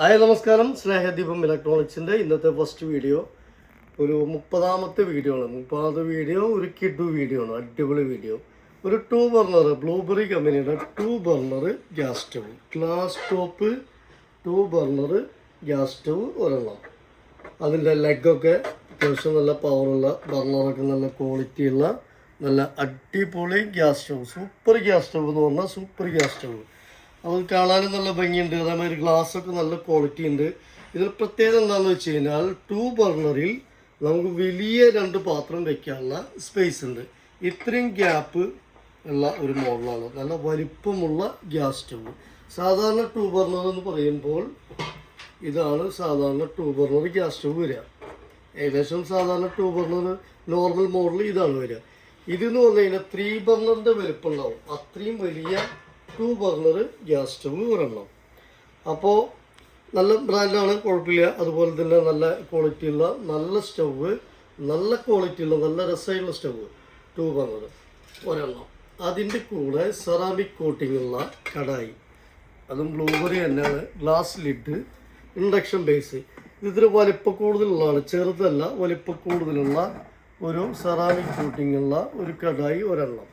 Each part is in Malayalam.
ഹായ് നമസ്കാരം. സ്നേഹദീപം ഇലക്ട്രോണിക്സിന്റെ ഇന്നത്തെ ഫസ്റ്റ് വീഡിയോ ഒരു മുപ്പതാമത്തെ വീഡിയോ ആണ്. മുപ്പതാമത്തെ വീഡിയോ ഒരു കിഡു വീഡിയോ ആണ്. അടിപൊളി വീഡിയോ ഒരു ടൂ ബർണർ ബ്ലൂബെറി കമ്പനിയുടെ two burner gas stove glass top two burner gas stove ഒരെണ്ണം. അതിന്റെ ലെഗൊക്കെ അത്യാവശ്യം നല്ല പവറുള്ള ബർണറൊക്കെ നല്ല ക്വാളിറ്റിയുള്ള നല്ല അടിപൊളി gas stove super gas stove എന്ന് പറഞ്ഞാൽ സൂപ്പർ ഗ്യാസ് സ്റ്റവ് അത് കാണാനും നല്ല ഭംഗിയുണ്ട്. അതേമാതിരി ഗ്ലാസ് ഒക്കെ നല്ല ക്വാളിറ്റി ഉണ്ട്. ഇതിൽ പ്രത്യേകത എന്താണെന്ന് വെച്ച് കഴിഞ്ഞാൽ ടു ബർണറിൽ നമുക്ക് വലിയ രണ്ട് പാത്രം വെക്കാനുള്ള സ്പേസ് ഉണ്ട്. ഇത്രയും ഗ്യാപ്പ് ഉള്ള ഒരു മോഡലാണ്. നല്ല വലിപ്പമുള്ള ഗ്യാസ് സ്റ്റവ്. സാധാരണ ടൂ ബർണർ എന്ന് പറയുമ്പോൾ ഇതാണ് സാധാരണ ടൂ ബർണർ ഗ്യാസ് സ്റ്റവ് വരിക. ഏകദേശം സാധാരണ ടൂ ബർണർ നോർമൽ മോഡൽ ഇതാണ് വരിക. ഇതെന്ന് പറഞ്ഞു കഴിഞ്ഞാൽ ത്രീ ബർണറിന്റെ വലുപ്പമുണ്ടാവും അത്രയും വലിയ ടൂ ബർണർ ഗ്യാസ് സ്റ്റവ് ഒരെണ്ണം. അപ്പോൾ നല്ല ബ്രാൻഡാണ് കുഴപ്പമില്ല. അതുപോലെ തന്നെ നല്ല ക്വാളിറ്റിയുള്ള നല്ല സ്റ്റവ് നല്ല ക്വാളിറ്റിയുള്ള നല്ല രസമുള്ള സ്റ്റവ് ടൂ ബർണർ ഒരെണ്ണം. അതിന്റെ കൂടെ സെറാമിക് കോട്ടിംഗ് ഉള്ള കടായി. അതും ബ്ലൂബെറി തന്നെയാണ് ഗ്ലാസ് ലിഡ് ഇൻഡക്ഷൻ ബേസ്. ഇതിന് വലിപ്പ കൂടുതലുള്ളതാണ് ചെറുതല്ല വലിപ്പ കൂടുതലുള്ള ഒരു സെറാമിക് കോട്ടിംഗ് ഉള്ള ഒരു കടായി ഒരെണ്ണം.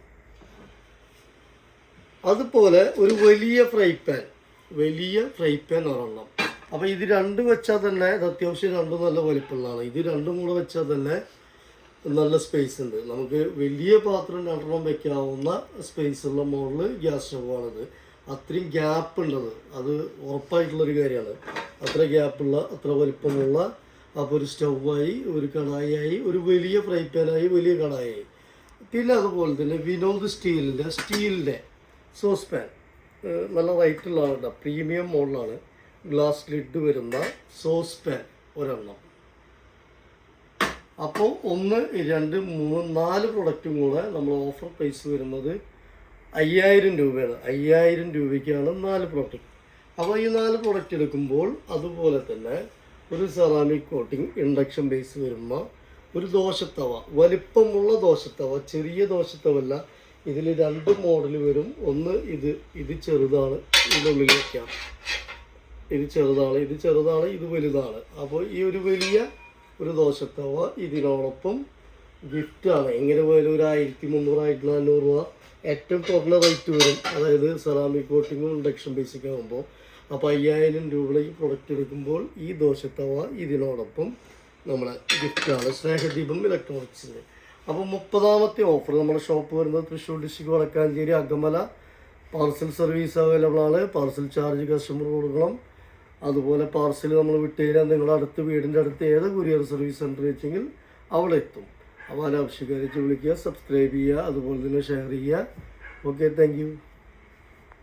അതുപോലെ ഒരു വലിയ ഫ്രൈ പാൻ വലിയ ഫ്രൈ പാൻ ഒരെണ്ണം. അപ്പോൾ ഇത് രണ്ട് വെച്ചാൽ തന്നെ അത്യാവശ്യം രണ്ടും നല്ല വലിപ്പമുള്ളതാണ്. ഇത് രണ്ടും കൂടെ വെച്ചാൽ തന്നെ നല്ല സ്പേസ് ഉണ്ട്. നമുക്ക് വലിയ പാത്രം രണ്ടെണ്ണം വെക്കാവുന്ന സ്പേസ് ഉള്ള മോഡൽ ഗ്യാസ് സ്റ്റവാണിത് അത്രയും ഗ്യാപ്പ് ഉണ്ടത്. അത് ഉറപ്പായിട്ടുള്ളൊരു കാര്യമാണ്. അത്ര ഗ്യാപ്പുള്ള അത്ര വലിപ്പമുള്ള അപ്പോൾ ഒരു സ്റ്റൗവായി ഒരു കടായി ഒരു വലിയ ഫ്രൈ പാനായി വലിയ കടായി പിന്നെ അതുപോലെ തന്നെ വിനോദ് സ്റ്റീലിന്റെ സ്റ്റീലിന്റെ സോസ് പാൻ നല്ല റേറ്റുള്ളതാണ് കേട്ടോ പ്രീമിയം മോഡലാണ്. ഗ്ലാസ് ലിഡ് വരുന്ന സോസ് പാൻ ഒരെണ്ണം. അപ്പോൾ ഒന്ന് രണ്ട് മൂന്ന് നാല് പ്രൊഡക്റ്റും കൂടെ നമ്മൾ ഓഫർ പ്രൈസ് വരുന്നത് അയ്യായിരം രൂപയാണ്. അയ്യായിരം രൂപയ്ക്കാണ് നാല് പ്രൊഡക്റ്റ് അപ്പോൾ ഈ നാല് പ്രൊഡക്റ്റ് എടുക്കുമ്പോൾ അതുപോലെ തന്നെ ഒരു സെറാമിക് കോട്ടിംഗ് ഇൻഡക്ഷൻ ബേസ് വരുമ്പോൾ ഒരു ദോശത്തവ വലിപ്പമുള്ള ദോശത്തവ ചെറിയ ദോശത്തവല്ല ഇതിൽ രണ്ട് മോഡൽ വരും. ഒന്ന് ഇത് ഇത് ചെറുതാണ് ഇതിനുള്ളിൽ വയ്ക്കാം ഇത് ചെറുതാണ് ഇത് ചെറുതാണ് ഇത് വലുതാണ്. അപ്പോൾ ഈ ഒരു വലിയ ഒരു ദോശത്തവ ഇതിനോടൊപ്പം ഗിഫ്റ്റാണ് എങ്ങനെ പോയാലും ഒരു ആയിരത്തി മുന്നൂറ് ആയിരത്തി നാനൂറ് രൂപ ഏറ്റവും കുറഞ്ഞ റേറ്റ് വരും. അതായത് സെറാമിക് കോട്ടിങ്ങും ഇൻഡക്ഷൻ ബേസിക് ആകുമ്പോൾ അപ്പോൾ അയ്യായിരം രൂപയുടെ ഈ പ്രൊഡക്റ്റ് എടുക്കുമ്പോൾ ഈ ദോശത്തവ ഇതിനോടൊപ്പം നമ്മളെ ഗിഫ്റ്റാണ് സ്നേഹദീപം ഇലക്ട്രോണിക്സിന്റെ അപ്പോൾ മുപ്പതാമത്തെ ഓഫർ നമ്മുടെ ഷോപ്പ് വരുന്നത് Thrissur district Vadakkanchery Akamala. Parcel service available ആണ്. പാർസൽ ചാർജ് കസ്റ്റമർ കൊടുക്കണം. അതുപോലെ പാർസൽ നമ്മൾ വിട്ട് കഴിഞ്ഞാൽ നിങ്ങളുടെ അടുത്ത് വീടിന്റെ അടുത്ത് ഏത് കൊറിയർ സർവീസ് സെന്റർ വെച്ചെങ്കിൽ അവിടെ എത്തും. അപ്പോൾ അനാവശ്യക്കാരെ വിളിക്കുക സബ്സ്ക്രൈബ് ചെയ്യുക അതുപോലെ തന്നെ ഷെയർ ചെയ്യുക. Okay thank